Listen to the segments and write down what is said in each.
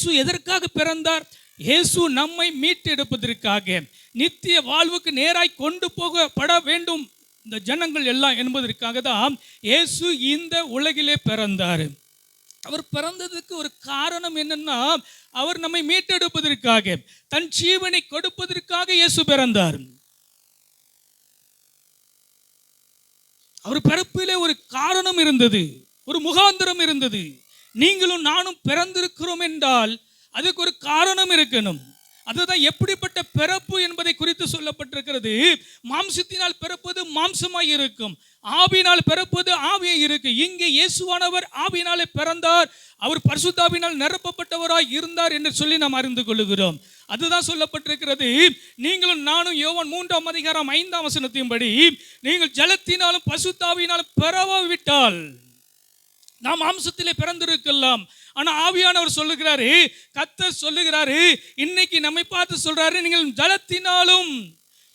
இயேசு எதற்காக பிறந்தார்? இயேசு நம்மை மீட்டெடுப்பதற்காக. நித்திய வாழ்வுக்கு நேராய் கொண்டு போகப்பட வேண்டும். இந்த ஜனங்கள் எல்லாம் என்பதற்காக தான் இயேசு இந்த உலகிலே பிறந்தார். அவர் பிறந்ததுக்கு ஒரு காரணம் என்னன்னா அவர் நம்மை மீட்டெடுப்பதற்காக தன் ஜீவனை கொடுப்பதற்காக இயேசு பிறந்தார். அவர் பிறப்பிலே ஒரு காரணம் இருந்தது ஒரு முகாந்திரம் இருந்தது. நீங்களும் நானும் பிறந்திருக்கிறோம் என்றால் அதுக்கு ஒரு காரணம் இருக்கணும். அதுதான் எப்படிப்பட்ட பிறப்பு என்பதை குறித்து சொல்லப்பட்டிருக்கிறது. மாம்சத்தினால் பிறப்பது மாம்சமாய் இருக்கும். ஆவியினால் பிறப்பது ஆவியை இருக்கு. இங்கே இயேசுவானவர் ஆவியினாலே பிறந்தார். அவர் பரிசுத்தாவினால் நிரப்பப்பட்டவராய் இருந்தார் என்று சொல்லி நாம் அறிந்து கொள்ளுகிறோம். அதுதான் சொல்லப்பட்டிருக்கிறது. நீங்களும் நானும் யோவன் மூன்றாம் அதிகாரம் ஐந்தாம் வசனத்தின்படி நீங்கள் ஜலத்தினாலும் பசுத்தாவினாலும் பிறவாவிட்டால் நாம் மாம்சத்திலே பிறந்திருக்கலாம். ஆனால் ஆவியானவர் சொல்லுகிறாரு கத்தர் சொல்லுகிறாரு இன்னைக்கு நம்மை பார்த்து சொல்றாரு நீங்கள் ஜலத்தினாலும்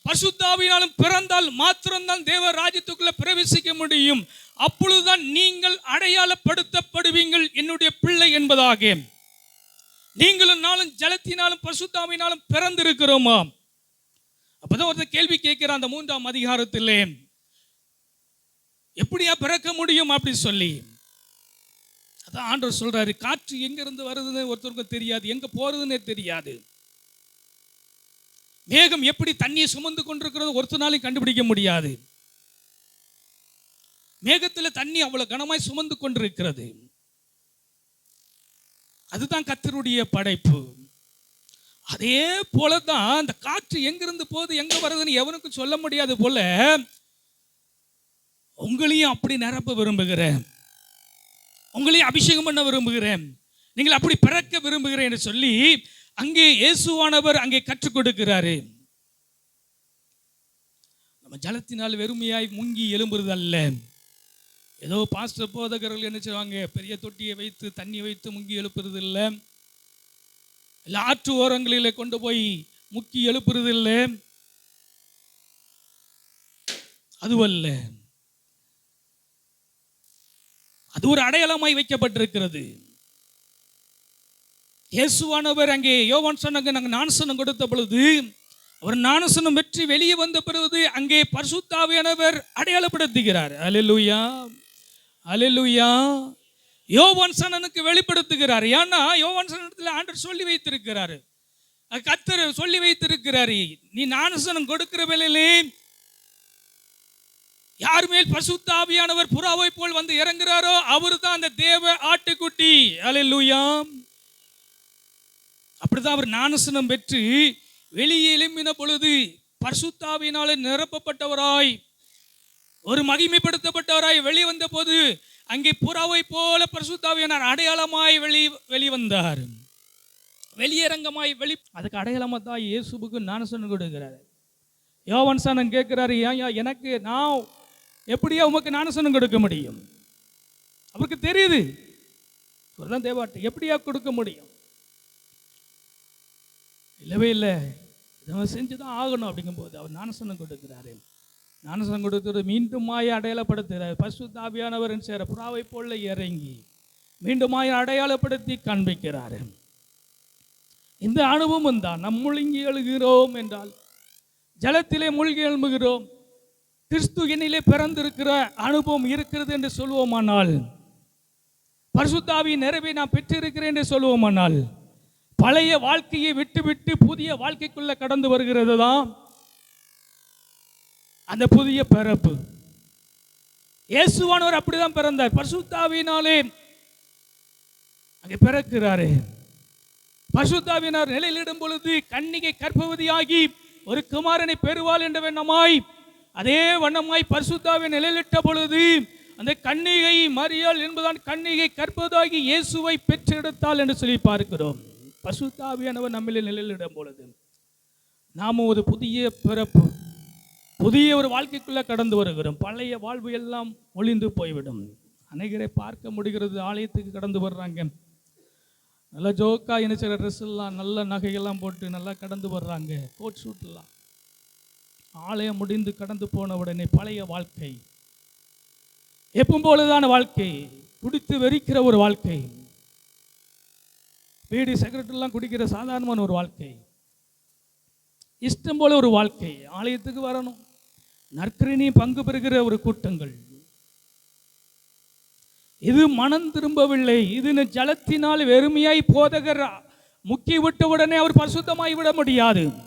பசுத்தாவினாலும் பிறந்தால் மாத்திரம்தான் தேவ ராஜ்யத்துக்குள்ள பிரவேசிக்க முடியும். அப்பொழுதுதான் நீங்கள் அடையாளப்படுத்தப்படுவீங்கள் என்னுடைய பிள்ளை என்பதாக. நீங்களும் நாளும் ஜலத்தினாலும் பசுத்தாவினாலும் பிறந்திருக்கிறோமா? அப்பதான் ஒருத்தர் கேள்வி கேட்கிற அந்த மூன்றாம் அதிகாரத்திலே. எப்படியா பிறக்க முடியும் அப்படி சொல்லி. அதான் ஆண்டவர் சொல்றாரு காற்று எங்க இருந்து வருதுன்னு ஒருத்தருக்கும் தெரியாது எங்க போகிறதுன்னே தெரியாது. மேகம் எப்படி தண்ணியை சுமந்து கொண்டிருக்கிறது ஒருத்தனாலையும் கண்டுபிடிக்க முடியாது. மேகத்துல தண்ணி அவ்வளவு கனமாய் சுமந்து கொண்டிருக்கிறது. அதுதான் கத்தருடைய படைப்பு. அதே போலதான் அந்த காற்று எங்கிருந்து போகுது எங்க வருதுன்னு எவனுக்கும் சொல்ல முடியாது போல உங்களையும் அப்படி நிரப்ப விரும்புகிறேன். உங்களையும் அபிஷேகம் பண்ண விரும்புகிறேன். நீங்கள் அப்படி பிறக்க விரும்புகிறேன் என்று சொல்லி அங்கே இயேசுவானவர் அங்கே கற்றுக் கொடுக்கிறாரு. நம்ம ஜலத்தினால் வெறுமையாய் முங்கி எழும்புறது அல்ல. ஏதோ பாஸ்டர் போதகர்கள் என்ன செய்வாங்க? பெரிய தொட்டியை வைத்து தண்ணி வைத்து முங்கி எழுப்புறது இல்லை. இல்லை ஆற்று ஓரங்களில் கொண்டு போய் முக்கி எழுப்புறது இல்லை. அதுவல்ல. அது ஒரு அடையாளமாய் வைக்கப்பட்டிருக்கிறது. இயேசுவானவர் அங்கே யோவான் சொன்னாங்க நாங்கள் ஞானசனம் கொடுத்த பொழுது அவர் ஞானசனம் வெற்றி வெளியே வந்த பிறகு அங்கே பரிசுத்தாவியானவர் அடையாளப்படுத்துகிறார். அலிலுயா அலிலுயா யோவான் சனனுக்கு வெளிப்படுத்துகிறார். ஏன்னா யோவான் சனத்தில் ஆண்டர் சொல்லி வைத்திருக்கிறாரு. கத்தர் சொல்லி வைத்திருக்கிறாரு நீ ஞானசனம் கொடுக்கிற வேலையிலே யார் மேல் பசுத்தாவியானவர் புறாவை போல் வந்து இறங்குறாரோ அவர் தான் அந்த தேவ ஆட்டுக்குட்டி. அலையலூயாம் அப்படிதான் அவர் ஞானசனம் பெற்று வெளியே எழும்பின பொழுது பரிசுத்தாவினாலே நிரப்பப்பட்டவராய் ஒரு மகிமைப்படுத்தப்பட்டவராய் வெளிவந்த போது அங்கே புறாவை போல பரிசுத்தாவியானார் அடையாளமாய் வெளி வெளிவந்தார் வெளியரங்கமாய் வெளி அதுக்கு அடையாளமாக தான் இயேசுவுக்கு ஞானசனம் கொடுக்கிறார். யோவன் சனம் கேட்குறாரு ஏன் எனக்கு நான் எப்படியா உமக்கு ஞானசனம் கொடுக்க முடியும்? அவருக்கு தெரியுது. இவர்தான் தேவாட்டு எப்படியா கொடுக்க முடியும்? இல்லவே இல்லை. இதை செஞ்சு தான் ஆகணும் அப்படிங்கும்போது அவர் ஞானசனம் கொடுக்கிறாரு. ஞானசனம் கொடுக்கிறது மீண்டும் மாய அடையாளப்படுத்துகிறார். பசு தாபியானவர் சேர புறாவை போல இறங்கி மீண்டும் மாய அடையாளப்படுத்தி காண்பிக்கிறார். இந்த அனுபவம் தான். நம் முழுங்கி எழுகிறோம் என்றால் ஜலத்திலே மூழ்கி எழும்புகிறோம். கிறிஸ்து என்னிலே பிறந்திருக்கிற அனுபவம் இருக்கிறது என்று சொல்வோமானால் பரிசுத்தாவி நிறைவை நான் பெற்றிருக்கிறேன் என்று சொல்வோமானால் பழைய வாழ்க்கையை விட்டுவிட்டு புதிய வாழ்க்கைக்குள்ள கடந்து வருகிறது தான் அந்த புதிய பிறப்பு. இயேசுவானவர் அப்படிதான் பிறந்தார். பரிசுத்தாவினாலே அங்கே பிறக்கிறாரே. பரிசுத்தாவினார் நிலையிலிடும் பொழுது கன்னிகை கற்பவதியாகி ஒரு குமாரனை பெறுவாள் என்ற வண்ணமாய் அதே வண்ணமாய் பரிசுத்தாவை நிழலிட்ட பொழுது அந்த கன்னிகை மறியல் என்பதான் கன்னிகை கற்பதாகி இயேசுவை பெற்றெடுத்தாள் என்று சொல்லி பார்க்கிறோம். பசுத்தாவியானவர் நம்மளே நிலையிலிடும் பொழுது நாம் ஒரு புதிய பிறப்பு புதிய ஒரு வாழ்க்கைக்குள்ளே கடந்து வருகிறோம். பழைய வாழ்வு எல்லாம் ஒளிந்து போய்விடும். அநேகரை பார்க்க முடிகிறது ஆலயத்துக்கு கடந்து வர்றாங்க. நல்லா ஜோக்காக என்ன செய்கிற ட்ரெஸ் எல்லாம் நல்ல நகையெல்லாம் போட்டு நல்லா கடந்து வர்றாங்க. கோட் ஷூட்லாம் ஆலயம் முடிந்து கடந்து போன உடனே பழைய வாழ்க்கை. எப்பவும் போலதான வாழ்க்கை. குடித்து வெறிக்கிற ஒரு வாழ்க்கை. வீடு சிகரெட்டெல்லாம் குடிக்கிற சாதாரணமான ஒரு வாழ்க்கை. இஷ்டம் போல ஒரு வாழ்க்கை. ஆலயத்துக்கு வரணும். நற்கரணி பங்கு பெறுகிற ஒரு கூட்டங்கள். இது மனம் திரும்பவில்லை. இது ஜலத்தினால் வெறுமையாய் போதகர். முக்கி விட்ட உடனே அவர் பரிசுத்தமாய் விட முடியாது.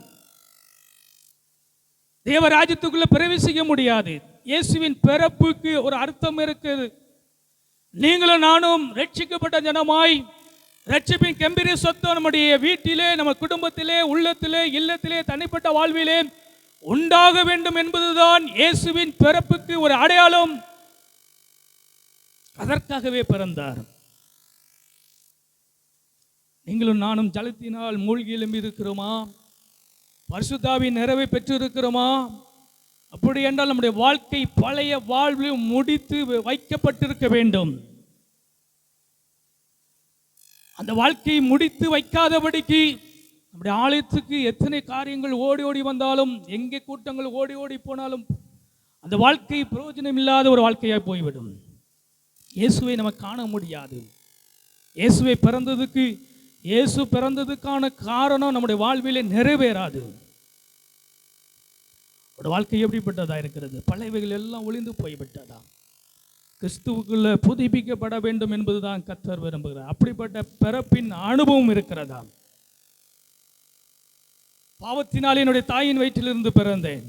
தேவராஜ்யத்துக்குள்ள பிரவேசிக்க முடியாது. இயேசுவின் பிறப்புக்கு ஒரு அர்த்தம் இருக்குது. நீங்களும் நானும் ரட்சிக்கப்பட்ட ஜனமாய் ரட்சிப்பின் கம்பீரிய சொத்தம். நம்முடைய வீட்டிலே நம்ம குடும்பத்திலே உள்ளத்திலே இல்லத்திலே தனிப்பட்ட வாழ்விலே உண்டாக வேண்டும் என்பதுதான் இயேசுவின் பிறப்புக்கு ஒரு அடையாளம். அதற்காகவே பிறந்தார். நீங்களும் நானும் ஜலத்தினால் மூழ்கி எழும்பி இருக்கிறோமா பரிசுத்தாவின் நிறைவை பெற்றிருக்கிறோமா? அப்படி என்றால் நம்முடைய வாழ்க்கை பழைய வாழ்வில் முடித்து வைக்கப்பட்டிருக்க வேண்டும். அந்த வாழ்க்கையை முடித்து வைக்காதபடிக்கு நம்முடைய ஆலயத்துக்கு எத்தனை காரியங்கள் ஓடி ஓடி வந்தாலும் எங்கே கூட்டங்கள் ஓடி ஓடி போனாலும் அந்த வாழ்க்கை பிரயோஜனம் இல்லாத ஒரு வாழ்க்கையாக போய்விடும். இயேசுவை நம்ம காண முடியாது. இயேசுவை பிறந்ததுக்கு இயேசு பிறந்ததுக்கான காரணம் நம்முடைய வாழ்விலே நிறைவேறாது. ஒரு வாழ்க்கை எப்படிப்பட்டதா இருக்கிறது? பழையவைகள் எல்லாம் ஒளிந்து போய்விட்டதா? கிறிஸ்துவுக்குள்ள புதுப்பிக்கப்பட வேண்டும் என்பதுதான் கத்தர் விரும்புகிறார். அப்படிப்பட்ட பிறப்பின் அனுபவம் இருக்கிறதா? பாவத்தினால் என்னுடைய தாயின் வயிற்றிலிருந்து பிறந்தேன்.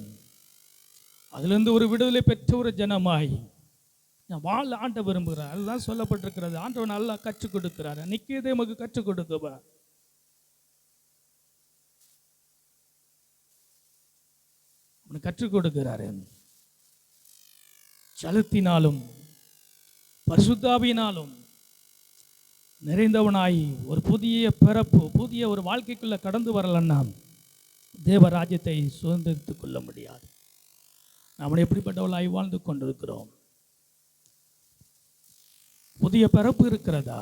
அதிலிருந்து ஒரு விடுதலை பெற்ற ஒரு ஜனமாய் வாழ ஆண்ட விரும்புகிறார் அதுதான் சொல்லப்பட்டிருக்கிறது. ஆண்டவன் நல்லா கற்றுக் கொடுக்கிறார். நிக்கியதே நமக்கு கற்றுக் கொடுக்குவா அவனுக்கு கற்றுக் கொடுக்கிறாரு. ஜலத்தினாலும் பரிசுத்தாவினாலும் நிறைந்தவனாய் ஒரு புதிய பிறப்பு புதிய ஒரு வாழ்க்கைக்குள்ள கடந்து வரலன்னா தேவராஜ்யத்தை சுதந்திரித்துக் கொள்ள முடியாது. நாம் எப்படிப்பட்டவளாய் வாழ்ந்து கொண்டிருக்கிறோம்? புதிய பிறப்பு இருக்கிறதா?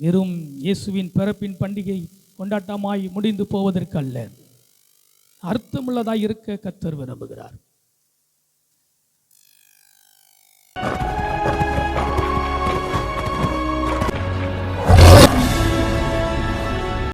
வெறும் இயேசுவின் பிறப்பின் பண்டிகை கொண்டாட்டமாய் முடிந்து போவதற்கு அல்ல இருக்க கத்தர் விரும்புகிறார்.